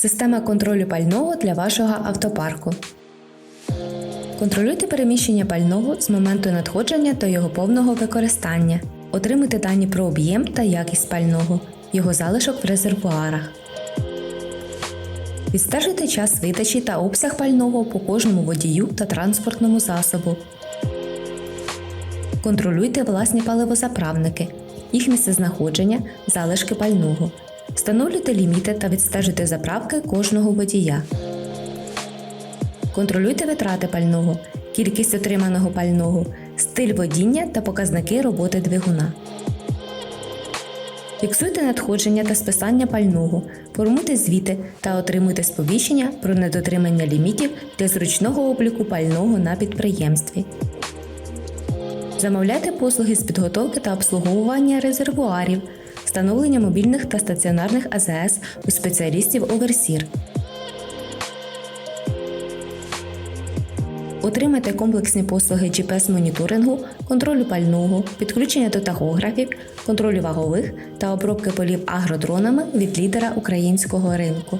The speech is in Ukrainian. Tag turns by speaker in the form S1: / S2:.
S1: Система контролю пального для вашого автопарку. Контролюйте переміщення пального з моменту надходження до його повного використання. Отримуйте дані про об'єм та якість пального, його залишок в резервуарах. Відстежуйте час видачі та обсяг пального по кожному водію та транспортному засобу. Контролюйте власні паливозаправники, їх місцезнаходження, залишки пального. Встановлюйте ліміти та відстежуйте заправки кожного водія. Контролюйте витрати пального, кількість отриманого пального, стиль водіння та показники роботи двигуна. Фіксуйте надходження та списання пального, формуйте звіти та отримуйте сповіщення про недотримання лімітів для зручного обліку пального на підприємстві. Замовляйте послуги з підготовки та обслуговування резервуарів, встановлення мобільних та стаціонарних АЗС у спеціалістів Оверсір. Отримайте комплексні послуги GPS-моніторингу, контролю пального, підключення до тахографів, контролю вагових та обробки полів агродронами від лідера українського ринку.